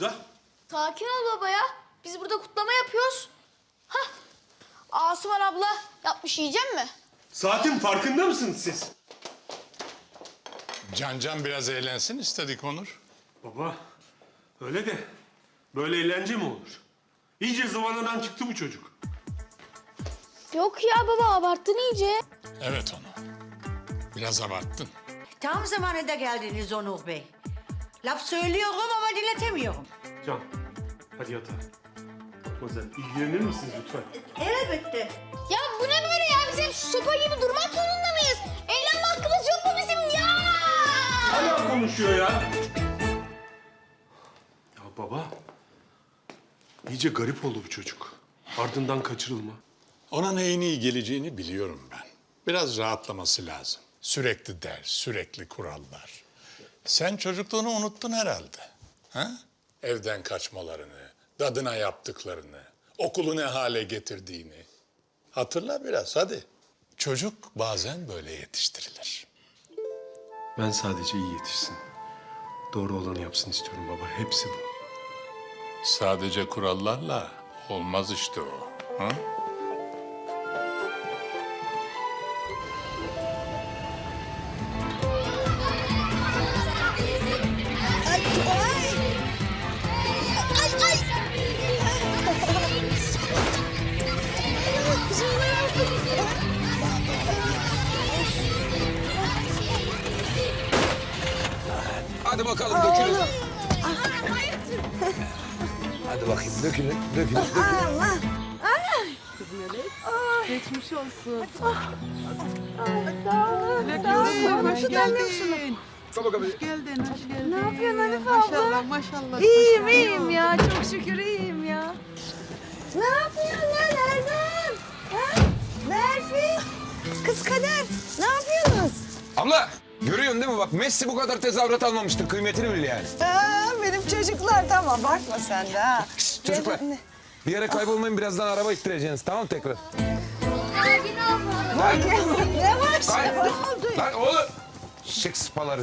Burada? Sakin ol baba ya. Biz burada kutlama yapıyoruz. Hah. Asuman abla yapmış yiyecek mi? Saatin farkında mısınız siz? Can Can biraz eğlensin istedik Onur. Baba, öyle de böyle eğlence mi olur? İyice zıvanadan çıktı bu çocuk. Yok ya baba abarttın iyice. Evet Onur. Biraz abarttın. Tam zamanında geldiniz Onur Bey. Laf söylüyorum ama dinletemiyorum. Can, hadi yatağa. Matmazel, ilgilenir misiniz lütfen? Elbette. Ya bu ne böyle ya? Biz hep sopa gibi durmak zorunda mıyız? Eğlenme hakkımız yok mu bizim ya? Hala konuşuyor ya. Ya baba, iyice garip oldu bu çocuk. Ardından kaçırılma. Ona neyin iyi geleceğini biliyorum ben. Biraz rahatlaması lazım. Sürekli ders, sürekli kurallar. Sen çocukluğunu unuttun herhalde. Ha? Evden kaçmalarını, dadına yaptıklarını, okulu ne hale getirdiğini. Hatırla biraz hadi. Çocuk bazen böyle yetiştirilir. Ben sadece iyi yetişsin. Doğru olanı yapsın istiyorum baba. Hepsi bu. Sadece kurallarla olmaz işte o. Ha? Dökülün. Hadi bakayım dökülün, dökülün, dökülün. Geçmiş olsun. Hoş Hoş geldin. Dur bakalım. Hoş geldin, hoş geldin. Ne yapıyorsun Hanife abla? Maşallah, maşallah. İyiyim maşallah. iyiyim ya çok şükür iyiyim ya. Ne yapıyorsun lan Erdem? Ha? Merfi? Kız Kader ne yapıyorsunuz? Abla görüyorsun değil mi bak Messi bu kadar tezahürat almamıştır kıymetini bil yani. Aa, benim çocuklar tamam bakma sen de ha. Şşt, çocuklar Ne- bir yere kaybolmayın birazdan araba ittireceğiniz tamam mı tekrar? Lan, ne- Yavaş Kay- ne oldu? lan oğlum. Şık sıpaları.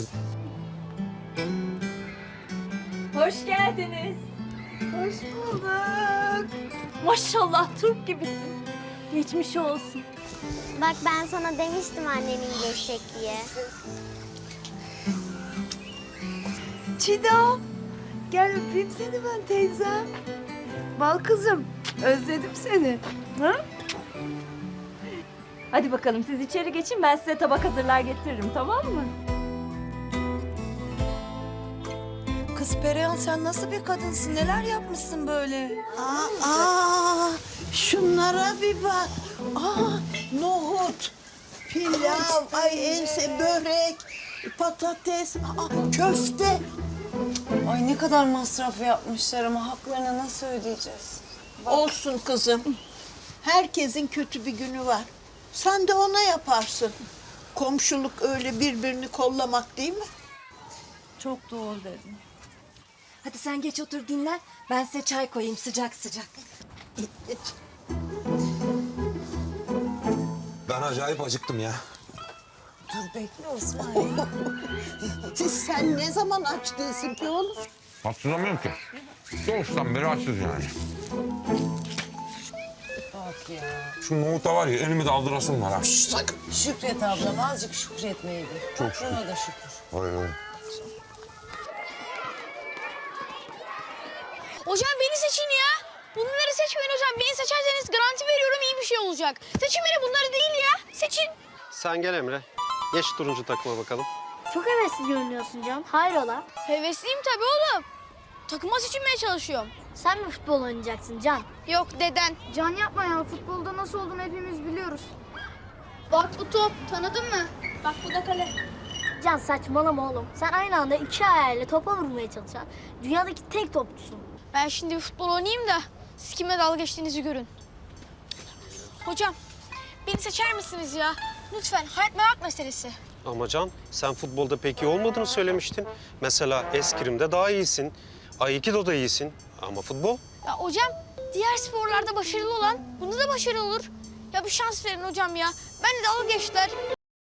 Hoş geldiniz. Hoş bulduk. Maşallah Türk gibisin. Geçmiş olsun. Bak ben sana demiştim annenin geçecek diye. Çiğdem gel öpeyim seni ben teyzem. Bal kızım özledim seni. Ha? Hadi bakalım siz içeri geçin ben size tabak hazırlar getiririm tamam mı? Kız Perihan sen nasıl bir kadınsın? Neler yapmışsın böyle? Aa, aa şunlara bir bak. Aa, pilav, ay ense, börek, patates, aa, köfte. Ay ne kadar masraf yapmışlar ama haklarını nasıl ödeyeceğiz? Olsun kızım. Herkesin kötü bir günü var. Sen de ona yaparsın. Komşuluk öyle birbirini kollamak değil mi? Çok doğru dedin. Hadi sen geç otur dinlen. Ben size çay koyayım sıcak sıcak. Acayip acıktım ya. dur bekle Osman. Sen ne zaman aç değilsin ki oğlum? Hatırlamıyorum ki. Doğuştan beri açız yani. Bak ya. Şu nohuta var ya elimi de aldırasım var ha. Bak Şükret ablam azıcık şükretmeyi bil. Çok Şuna da şükür. Hocam beni seçin ya. Bunları seçmeyin hocam. Beni seçerseniz garanti veriyorum iyi bir şey olacak. Seçin beni bunları değil ya. Seçin. Sen gel Emre. Geç turuncu takıma bakalım. Çok hevesli görünüyorsun Can. Hayrola? Hevesliyim tabii oğlum. Takıma seçilmeye çalışıyorum. Sen mi futbol oynayacaksın Can? Yok deden. Can yapma ya. Futbolda nasıl olduğunu hepimiz biliyoruz. Bak bu top. Tanıdın mı? Bak bu da kale. Can saçmalama oğlum. Sen aynı anda iki ayağıyla topa vurmaya çalışan dünyadaki tek topçusun. Ben şimdi bir futbol oynayayım da siz kime dalga geçtiğinizi görün. Hocam beni seçer misiniz ya? Lütfen hayat merak meselesi. Ama Can, sen futbolda pek iyi olmadığını söylemiştin. Mesela eskrimde daha iyisin. Aikido'da iyisin. Ama futbol? Ya hocam diğer sporlarda başarılı olan bunda da başarılı olur. Ya bir şans verin hocam ya. Ben de dalga geçtiler.